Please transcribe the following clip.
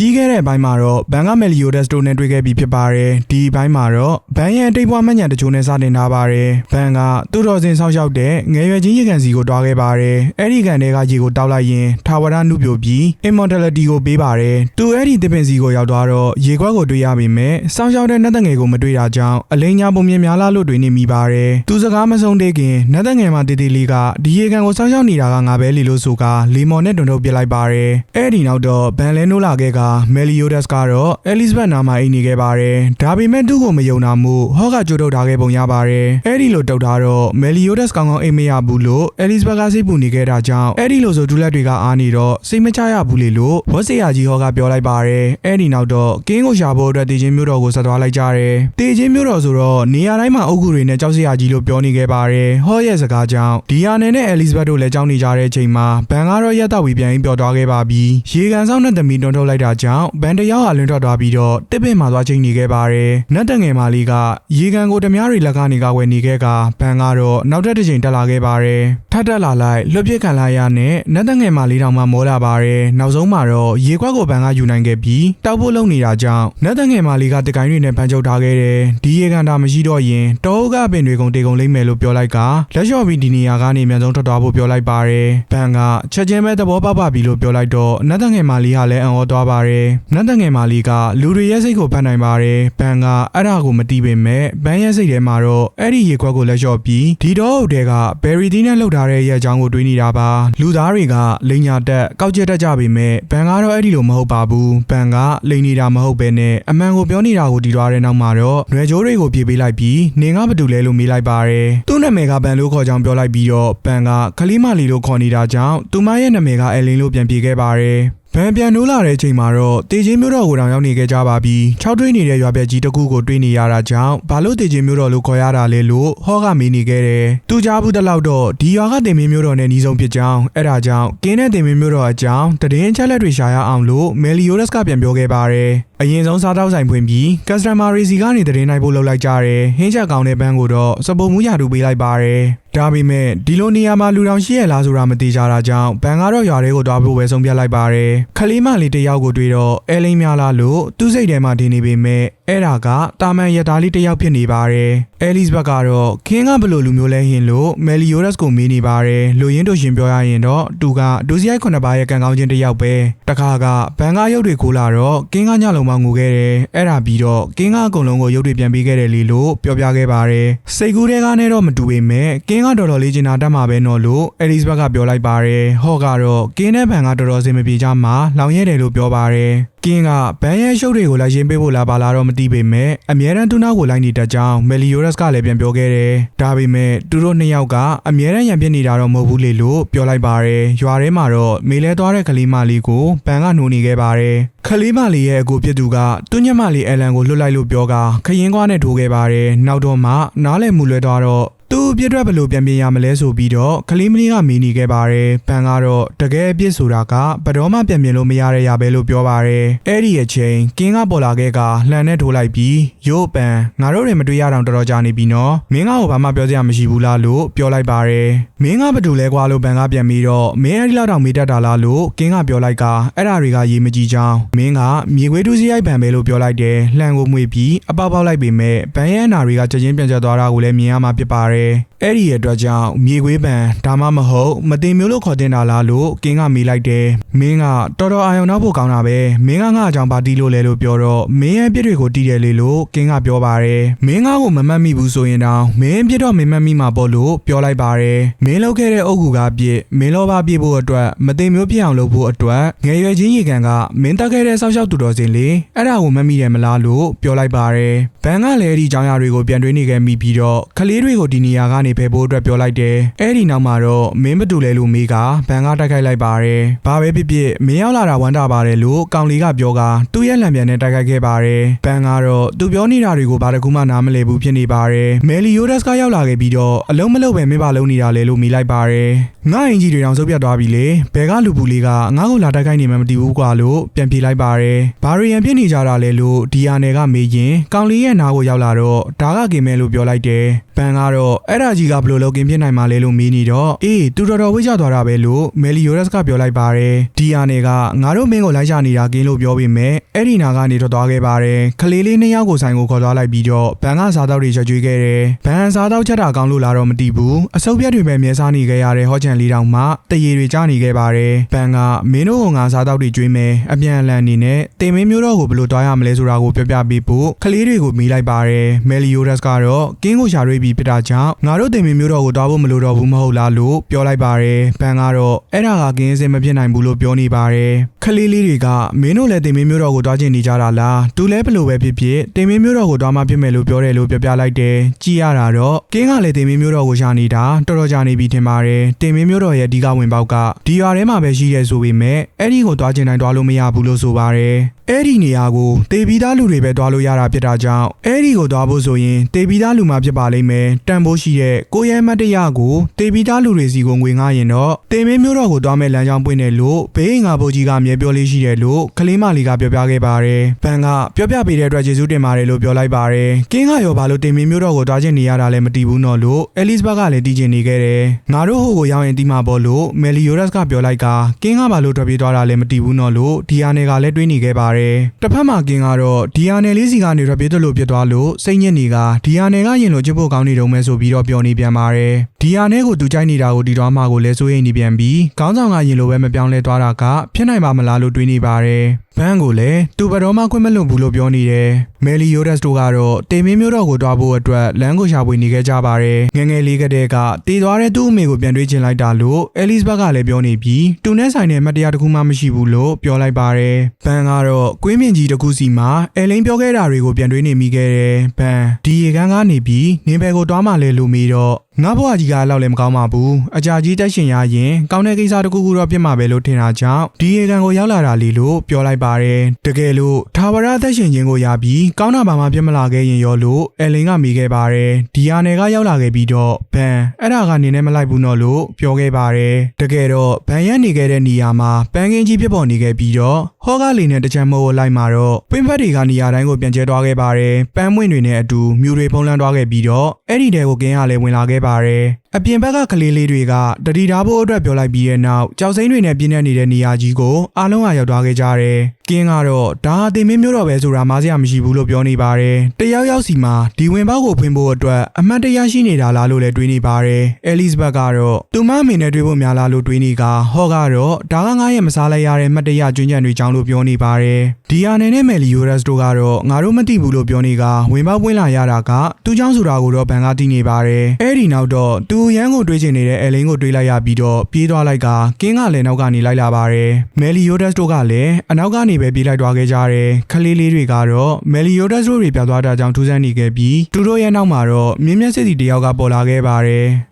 ပြီးခဲ့တဲ့ဘိုင်းမှာတော့ဘန်ကမယ်လီယိုဒက်စတိုနဲ့တွေ့ခဲ့ပြီးဖြစ်ပါတယ်ဒီဘိုင်းမှာတော့ဘန်ရဲ့အတိတ်ဘဝမှတ်ညံတချို့နဲ့စတင်ထားပါတယ်ဘန်ကသူ့တော်စင်ဆောက်ရှောက်တဲ့ငယ်ရွယ်ချင်းရေကန်စီကိုတွားခဲ့ပါတယ်အဲ့ဒီကန်တွေကရေကိုတောက်လိုက်ရင်ထာဝရနုပြိုပြီး immortality ကိုပေးပါတယ်သူအဲ့ဒီတစ်ပင်စီကိုရောက်သွားတော့ရေခွက်ကိုတွေ့ရပေမဲ့ဆောက်ရှောက်တဲ့နတ်တငယ်ကိုမတွေ့တာကြောင့်အလိန်ညာပုံမြင်များလားလို့တွေးနေမိပါတယ်သူစကားမဆုံးသေးခင်နတ်တငယ်မှာတေးသေးလေးကဒီရေကန်ကိုဆောက်ရှောက်နေတာကငါပဲလီလို့ဆိုကလီမော်နဲ့တွန်ထုတ်ပြစ်လိုက်ပါတယ်အဲ့ဒီနောက်တော့ဘန်လဲနိုးလာခဲ့ကမယ်လီယိုဒက်စ်ကတော့အဲလစ်ဘတ်နာမှာအိမ်နေခဲ့ပါတယ်ဒါပေမဲ့သူ့ကိုမယုံနာမှုဟော့ကကြိုးထုတ်ထားခဲ့ပုံရပါတယ်အဲ့ဒီလိုတုတ်ထားတော့မယ်လီယိုဒက်စ်ကောင်းကောင်းအိမ်မရဘူးလို့အဲလစ်ဘတ်ကစိတ်ပူနေခဲ့တာကြောင့်အဲ့ဒီလိုဆိုဒူလက်တွေကအားနေတော့စိတ်မချရဘူးလေလို့ဝတ်စရာကြီးဟော့ကပြောလိုက်ပါတယ်အဲ့ဒီနောက်တော့ကင်းကိုရှာဖို့အတွက်တေချင်းမျိုးတော်ကိုဆက်သွားလိုက်ကြတယ်တေချင်းမျိုးတော်ဆိုတော့နေရာတိုင်းမှာအုတ်ဂူတွေနဲ့ကြောက်စရာကြီးလို့ပြောနေခဲ့ပါတယ်ဟော့ရဲ့စကားကြောင့်ဒီယာနယ်နဲ့အဲလစ်ဘတ်တို့လည်းကြောက်နေကြတဲ့အချိန်မှာဘန်ကတော့ရက်တော့ဝီပြန်ပြီးပျော်သွားခဲ့ပါပြီရေကန်ဆောင်နဲ့သမီးတွန်းထုတ်လိုက်တာကြောင့်ဘန်တယောက်ဟာလွန်ထွက်သွားပြီးတော့တစ်ပင်မှာသွားချိန်နေခဲ့ပါတယ်နတ်တငယ်မာလေးကရေကန်ကိုဓမြတွေလက်ကနေကဝယ်နေခဲ့ကဘန်ကတော့နောက်ထပ်တစ်ချိန်တက်လာခဲ့ပါတယ်ထပ်တက်လာလိုက်လွတ်ပြစ်ခံလာရနဲ့နတ်တငယ်မာလေးတောင်မှမောလာပါတယ်နောက်ဆုံးမှာတော့ရေခွက်ကိုဘန်ကယူနိုင်ခဲ့ပြီးတောက်ဖို့လုပ်နေတာကြောင့်နတ်တငယ်မာလေးကတကိုင်းတွေနဲ့ဖမ်းချုပ်ထားခဲ့တယ်ဒီရေကန်တာမရှိတော့ရင်တောကပင်တွေကုန်တေကုန်လိမ့်မယ်လို့ပြောလိုက်ကလက်လျှော့ပြီးဒီနေရာကနေအမြန်ဆုံးထွက်သွားဖို့ပြောလိုက်ပါတယ်ဘန်ကချက်ချင်းပဲသဘောပေါက်ပါပြီလို့ပြောလိုက်တော့နတ်တငယ်မာလေးကလည်းအံ့ဩသွားပါတယ်နတ်တငယ်မာလေးကလူတွေရဲ့စိတ်ကိုဖတ်နိုင်ပါတယ်ဘန်ကအဲ့ဒါကိုမတီးပေမဲ့ဘန်ရဲ့စိတ်ထဲမှာတော့အဲ့ဒီရေခွက်ကိုလက်လျှော့ပြီးဒီတော့ဟုတ်တဲ့ကဘယ်ရီသီးနဲ့လှုပ်ထားတဲ့ရဲ့အကြောင်းကိုတွေးနေတာပါလူသားတွေကလိန်ညာတက်ကောက်ကျက်တတ်ကြပေမဲ့ဘန်ကတော့အဲ့ဒီလိုမဟုတ်ပါဘူးဘန်ကလိန်နေတာမဟုတ်ပဲနဲ့အမှန်ကိုပြောနေတာကိုတီးသွားတဲ့နောက်မှာတော့ຫນွေကြိုးတွေကိုပြေးပေးလိုက်ပြီးနေငါဘာတူလဲလို့မေးလိုက်ပါတယ်သူ့နာမည်ကဘန်လို့ခေါ်ကြောင်းပြောလိုက်ပြီးတော့ဘန်ကခလီမာလီလို့ခေါ်နေတာကြောင့်သူမရဲ့နာမည်ကအယ်လင်းလို့ပြန်ပြေခဲ့ပါတယ် ဗန်ပြန်နိုးလာတဲ့အချိန်မှာတော့တေချင်းမျိုးတော်ကိုတောင်ရောက်နေခဲ့ကြပါပြီ။၆တွင်းနေတဲ့ရွာပြက်ကြီးတစ်ခုကိုတွေ့နေရတာကြောင့်ဘာလို့တေချင်းမျိုးတော်လို့ခေါ်ရတာလဲလို့ဟောကမေးနေခဲ့တယ်။သူကြားဘူးတလောက်တော့ဒီရွာကတင်မင်းမျိုးတော်နဲ့ညီဆုံးဖြစ်ကြောင်းအဲ့ဒါကြောင့်ကင်းတဲ့တင်မင်းမျိုးတော်အကြောင်းတည်င်းချက်လက်တွေရှာရအောင်လို့မယ်လီယိုရက်စ်ကပြန်ပြောခဲ့ပါတယ်။အရင်ဆုံးစားတောက်ဆိုင်ဖွင့်ပြီး customer တွေစီကနေတည်င်းနိုင်ဖို့လုပ်လိုက်ကြတယ်။ဟင်းချက်ကောင်းတဲ့ဘန်းကိုတော့စပုံမှုရတူပေးလိုက်ပါတယ်။ဒါပေမဲ့ဒီလိုနေရာမှာလူတောင်ရှိရလားဆိုတာမသိကြတာကြောင့်ဘန်ကတော့ရွာတွေကိုတွားဖို့ပဲဆုံးဖြတ်လိုက်ပါတယ်။ခလေးမလေးတစ်ယောက်ကိုတွေ့တော့အဲလိန်များလားလို့သူ့စိတ်ထဲမှာထင်နေပေမဲ့အဲ့ဒါကတာမန်ရသားလေးတစ်ယောက်ဖြစ်နေပါတယ်။အဲလစ်ဘတ်ကတော့ခင်းကဘယ်လိုလူမျိုးလဲဟင်လို့မယ်လီယိုရက်စ်ကိုမေးနေပါတယ်။လူရင်းတို့ရှင်ပြောရရင်တော့သူကဒူစီရိုက်ခုနှစ်ပါးရဲ့ကံကောင်းခြင်းတစ်ယောက်ပဲ။တခါကဘန်ကရုပ်တွေခိုးလာတော့ကင်းကညလုံးမငိုခဲ့တယ်။အဲ့ဒါပြီးတော့ကင်းကအကုန်လုံးကိုရုပ်တွေပြန်ပေးခဲ့တယ်လေလို့ပြောပြခဲ့ပါတယ်။စိတ်ကူးတဲ့ကနေတော့မတူပေမဲ့ကင်းကတော်တော်လေးကျင်နာတတ်မှာပဲနော်လို့အဲလစ်ဘတ်ကပြောလိုက်ပါတယ်။ဟော့ကတော့ကင်းတဲ့ဘန်ကတော်တော်စင်မပြေကြမှာလောင်ရဲတယ်လို့ပြောပါတယ်။ ကင်းကဘန်ရဲ့ရှုပ်တွေကိုလိုက်ရှင်းပေးဖို့လာပါလာတော့မသိပေမဲ့အမြဲတမ်းသူ့နောက်ကိုလိုက်နေတတ်ကြောင်းမယ်လီယိုရက်စ်ကလည်းပြန်ပြောခဲ့တယ်။ဒါပေမဲ့သူတို့နှစ်ယောက်ကအမြဲတမ်းရံပြစ်နေတာတော့မဟုတ်ဘူးလေလို့ပြောလိုက်ပါတယ်။ရွာထဲမှာတော့မေလဲသွားတဲ့ကလေးမလေးကိုဘန်ကနှိုးနေခဲ့ပါတယ်။ကလေးမလေးရဲ့အကူပြစ်သူကသူ့ညမလေးအလန်ကိုလွတ်လိုက်လို့ပြောကခရင်ကွားနဲ့ထိုးခဲ့ပါတယ်။နောက်တော့မှနားလည်မှုလွဲသွားတော့ သူ့ပြစ်တွက်ဘယ်လို့ပြန်ပြင်ရမလဲဆိုပြီးတော့ကလေးမလေးကမီးနေခဲ့ပါတယ်။ဘန်ကတော့တကယ်အပြစ်ဆိုတာကဘယ်တော့မှပြန်ပြင်လို့မရတဲ့ရပဲလို့ပြောပါတယ်။အဲ့ဒီအချိန်ကင်းကပေါ်လာခဲ့ကလှန်နဲ့ထိုးလိုက်ပြီးရို့ပန်ငါတို့တွေမတွေ့ရတော့တော်တော်ကြာနေပြီနော်။မင်းကဟိုဘာမှပြောစရာမရှိဘူးလားလို့ပြောလိုက်ပါတယ်။မင်းကဘာတူလဲကွာလို့ဘန်ကပြန်ပြီးတော့မင်းအဲ့ဒီလောက်တောင်မေးတတ်တာလားလို့ကင်းကပြောလိုက်ကအဲ့ဒါတွေကရေးမကြည့်ချောင်းမင်းကမြေခွေးတူးစရိုက်ဘန်ပဲလို့ပြောလိုက်တယ်။လှန်ကိုမှွေပြီးအပေါက်ပေါက်လိုက်ပေမဲ့ဘန်ရဲ့အနာတွေကချက်ချင်းပြန်ကျသွားတာကိုလည်းမြင်ရမှာဖြစ်ပါတယ်။အဲ့ဒီရဲ့အတွက်ကြောင့်မြေခွေးပန်ဒါမှမဟုတ်မတင်မျိုးလို့ခေါ်တင်တာလားလို့ကင်းကမေးလိုက်တယ်။မင်းကတော်တော်အာရုံနောက်ဖို့ကောင်းတာပဲ။မင်းကငါအကြောင်းပါတီးလို့လဲလို့ပြောတော့မင်းရဲ့ပြစ်တွေကိုတီးတယ်လေလို့ကင်းကပြောပါတယ်။မင်းကကိုမမှတ်မိဘူးဆိုရင်တော့မင်းပြစ်တော့မင်းမှတ်မိမှာပေါ့လို့ပြောလိုက်ပါတယ်။မင်းလုပ်ခဲ့တဲ့အုပ်ကူကပြစ်မင်းလောဘပြစ်ဖို့အတွက်မတင်မျိုးဖြစ်အောင်လုပ်ဖို့အတွက်ငယ်ရွယ်ချင်းရေကန်ကမင်းတက်ခဲ့တဲ့ဆောက်ရှောက်သူတော်စင်လေအဲ့ဒါကိုမမှတ်မိတယ်မလားလို့ပြောလိုက်ပါတယ်။ဘန်ကလည်းဒီအကြောင်းအရာတွေကိုပြန်တွေးနေခဲ့မိပြီးတော့ကလေးတွေကိုဒီနေရာကနေဖယ်ဖို့အတွက်ပြောလိုက်တယ်။အဲ့ဒီနောက်မှာတော့မင်းဘတူလဲလို့မေးကဘန်ကတိုက်ခိုက်လိုက်ပါတယ်။ဘာပဲဖြစ်ဖြစ်မင်းရောက်လာတာဝမ်းတာပါတယ်လို့ကောင်လေးကပြောကသူ့ရဲ့လံပြန်နဲ့တိုက်ခိုက်ခဲ့ပါတယ်။ဘန်ကတော့သူပြောနေတာတွေကိုဘာတကူမှနားမလည်ဘူးဖြစ်နေပါတယ်။မယ်လီယိုဒက်စ်ကရောက်လာခဲ့ပြီးတော့အလုံးမလုံးပဲမင်းပါလုံးနေတာလေလို့မေးလိုက်ပါတယ်။ငါအင်ကြီးတွေတောင်စုပ်ပြတ်သွားပြီလေ။ဘယ်ကလူပူလေးကငါ့ကိုလာတိုက်ခိုက်နေမှမသိဘူးကွာလို့ပြန်ပြေးလိုက်ပါတယ်။ဘာရီယန်ပြစ်နေကြတာလဲလို့ဒီယာနယ်ကမေးရင်ကောင်လေးရဲ့နားကိုရောက်လာတော့ဒါကကင်မဲလို့ပြောလိုက်တယ်။ဘန်ကတော့အဲ့ဒါကြီးကဘယ်လိုလုပ်ကင်းပြနိုင်မှာလဲလို့မေးနေတော့အေးသူတော်တော်ဝိတ်ချသွားတာပဲလို့မယ်လီယိုရက်စ်ကပြောလိုက်ပါတယ်ဒီယာနေကငါတို့မင်းကိုလိုက်ချနေတာကင်းလို့ပြောပေမဲ့အဲ့ဒီနာကနေထွက်သွားခဲ့ပါတယ်ခလေးလေးနှစ်ယောက်ကိုဆိုင်ကိုခေါ်သွားလိုက်ပြီးတော့ဘန်ကစားတော့တွေချက်ကျွေးခဲ့တယ်ဘန်စားတော့ချက်တာကောင်းလို့လားတော့မသိဘူးအစုပ်ပြက်တွေပဲမြဲစားနေခဲ့ရတဲ့ဟော့ချန်လေးတောင်မှတရေတွေကြားနေခဲ့ပါတယ်ဘန်ကမင်းတို့ကငါစားတော့တွေကျွေးမယ်အပြန်အလှန်အနေနဲ့တင်မင်းမျိုးတော့ကိုဘယ်လိုတွားရမလဲဆိုတာကိုပြောပြပေးဖို့ခလေးတွေကိုမေးလိုက်ပါတယ်မယ်လီယိုရက်စ်ကတော့ကင်းကိုရှာရွေးပြီးဖြစ်တာကြောင့်ငါတို့တင်မင်းမျိုးတော့ကိုတွားဖို့မလိုတော့ဘူးမဟုတ်လားလို့ပြောလိုက်ပါတယ်ဘန်ကတော့အဲ့ဒါကကင်းစင်မဖြစ်နိုင်ဘူးလို့ပြောနေပါတယ်ခလေးလေးတွေကမင်းတို့လည်းတင်မင်းမျိုးတော့ကိုတွားချင်နေကြတာလားသူလည်းဘယ်လိုပဲဖြစ်ဖြစ်တင်မင်းမျိုးတော့ကိုတွားမှဖြစ်မယ်လို့ပြောတယ်လို့ပြောပြလိုက်တယ်ကြည်ရတာတော့ကင်းကလည်းတင်မင်းမျိုးတော့ကိုရှာနေတာတော်တော်ကြာနေပြီထင်ပါတယ်တင်မင်းမျိုးတော့ရဲ့အဓိကဝင်ပေါက်ကဒီရွာထဲမှာပဲရှိရဲဆိုပေမဲ့အဲ့ဒီကိုတွားချင်တိုင်းတွားလို့မရဘူးလို့ဆိုပါတယ်အဲ့ဒီနေရာကိုတေပီသားလူတွေပဲတွားလို့ရတာဖြစ်တာကြောင့်အဲ့ဒီကိုတွားဖို့ဆိုရင်တေပီသားလူမှဖြစ်ပါလိမ့်မယ်တန်ဖိုးရှိတဲ့ကိုရဲမတ်တရကိုတေပီသားလူတွေစီကိုငွေငှားရင်တော့တင်မင်းမျိုးတော့ကိုတွားမဲ့လမ်းကြောင်းပွင့်တယ်လို့ဘေးငါဘိုးကြီးကအမြဲပြောလေးရှိတယ်လို့ကလေးမလေးကပြောပြခဲ့ပါတယ်ဘန်ကပြောပြပေးတဲ့အတွက်ကျေးဇူးတင်ပါတယ်လို့ပြောလိုက်ပါတယ်ကင်းကရောဘာလို့တင်မင်းမျိုးတော့ကိုတွားချင်နေရတာလဲမသိဘူးနော်လို့အဲလစ်ဘတ်ကလည်းတည်ချင်နေခဲ့တယ်ငါတို့ဟိုကိုရောက်ရင်တီးမှာပေါ့လို့မယ်လီယိုရက်စ်ကပြောလိုက်ကကင်းကဘာလို့ထွက်ပြေးသွားတာလဲမသိဘူးနော်လို့ဒီယာနယ်ကလည်းတွေးနေခဲ့ပါတယ်တစ်ဖက်မှာကင်းကတော့ဒီယာနယ်လေးစီကနေထွက်ပြေးသလိုဖြစ်သွားလို့စိတ်ညစ်နေကဒီယာနယ်ကရင်လိုချစ်ဖို့ကောင်းနေတုံးမဲဆိုပြီးတော့ပြောနေပြန်ပါတယ်ဒီယာနယ်ကိုသူကြိုက်နေတာကိုဒီတော့မှကိုလဲစိုးရိမ်နေပြန်ပြီးခေါင်းဆောင်ကရင်လိုပဲမပြောင်းလဲသွားတာကဖြစ်နိုင်ပါမလားလို့တွေးနေပါတယ် ဘန်းကိုလည်းသူဘယ်တော့မှခွင့်မလွန်ဘူးလို့ပြောနေတယ်။မယ်လီယိုဒက်စ်တို့ကတော့တေမင်းမျိုးတော်ကိုတွားဖို့အတွက်လမ်းကိုရှာဖွေနေခဲ့ကြပါတယ်။ငယ်ငယ်လေးကတည်းကတည်သွားတဲ့သူ့အမေကိုပြန်တွေးချင်လိုက်တာလို့အဲလစ်ဘတ်ကလည်းပြောနေပြီးတူနဲ့ဆိုင်တဲ့မတ်တရားတစ်ခုမှမရှိဘူးလို့ပြောလိုက်ပါတယ်။ဘန်းကတော့ကွင်းမြင့်ကြီးတစ်ခုစီမှာအဲလိန်ပြောခဲ့တာတွေကိုပြန်တွေးနေမိခဲ့တယ်။ဘန်းဒီရေကန်းကနေပြီးနင်းဘယ်ကိုတွားမှလဲလို့မေးတော့ငါဘွားကြီးကလောက်လည်းမကောင်းပါဘူးအကြာကြီးတက်ရှင်ရရင်ကောင်းတဲ့ကိစ္စတစ်ခုခုတော့ပြစ်မှာပဲလို့ထင်တာကြောင့်ဒီရေကန်ကိုရောက်လာတာလေလို့ပြောလိုက်ပါတယ်တကယ်လို့ထာဝရသက်ရှင်ခြင်းကိုရပြီးကောင်းတာဘာမှပြစ်မလာခဲ့ရင်ရောလို့အဲလင်ကမိခဲ့ပါတယ်ဒီယာနယ်ကရောက်လာခဲ့ပြီးတော့ဘန်အဲ့ဒါကနေနဲ့မလိုက်ဘူးတော့လို့ပြောခဲ့ပါတယ်တကယ်တော့ဘန်ရက်နေခဲ့တဲ့နေရာမှာပန်းကင်းကြီးဖြစ်ပေါ်နေခဲ့ပြီးတော့ဟောကားလေးနဲ့တကြံမိုးလိုက်မှာတော့ပင်းဖက်တွေကနေရာတိုင်းကိုပြန်ကျဲသွားခဲ့ပါတယ်ပန်းမွင့်တွေနဲ့အတူမြူတွေဖုံးလန်းသွားခဲ့ပြီးတော့အဲ့ဒီတဲကိုကင်းရလဲဝင်လာခဲ့ပါတယ်အပြင်ဘက်ကကလေးလေးတွေကတတိထားဖို့အတွက်ပြောလိုက်ပြီးတဲ့နောက်ကြောက်စိမ့်တွေနဲ့ပြင်းနေနေတဲ့နေရာကြီးကိုအားလုံးကရောက်သွားခဲ့ကြတယ်။ကင်းကတော့ဒါဟာတင်မင်းမျိုးတော့ပဲဆိုတာမားစရာမရှိဘူးလို့ပြောနေပါတယ်။တယောက်ယောက်စီမှာဒီဝင်ပေါက်ကိုဖွင့်ဖို့အတွက်အမှတ်တရရှိနေတာလားလို့လည်းတွေးနေပါတယ်။အဲလစ်ဘတ်ကတော့သူမအမေနဲ့တွေ့ဖို့များလားလို့တွေးနေကဟော့ကတော့ဒါကငါရဲ့မစားလိုက်ရတဲ့မှတ်တရကျွင်းချန်တွေကြောင်းလို့ပြောနေပါတယ်။ဒီယာနယ်နဲ့မယ်လီယိုရက်စ်တို့ကတော့ငါတို့မသိဘူးလို့ပြောနေကဝင်ပေါက်ပွင့်လာရတာကသူ့เจ้าဆိုတာကိုတော့ဘန်ကသိနေပါတယ်။အဲဒီနောက်တော့သူရန်ကိုတွေးချင်နေတဲ့အဲလင်းကိုတွေးလိုက်ရပြီးတော့ပြေးသွားလိုက်ကကင်းကလည်းနောက်ကနေလိုက်လာပါတယ်။မယ်လီယိုဒက်စ်တို့ကလည်းအနောက်ကနေပဲပြေးလိုက်သွားခဲ့ကြတယ်။ခလေးလေးတွေကတော့မယ်လီယိုဒက်စ်တို့တွေပြသွားတာကြောင့်ထူးဆန်းနေခဲ့ပြီးသူတို့ရဲ့နောက်မှာတော့မြင်းမြတ်စစ်တီတယောက်ကပေါ်လာခဲ့ပါတယ်။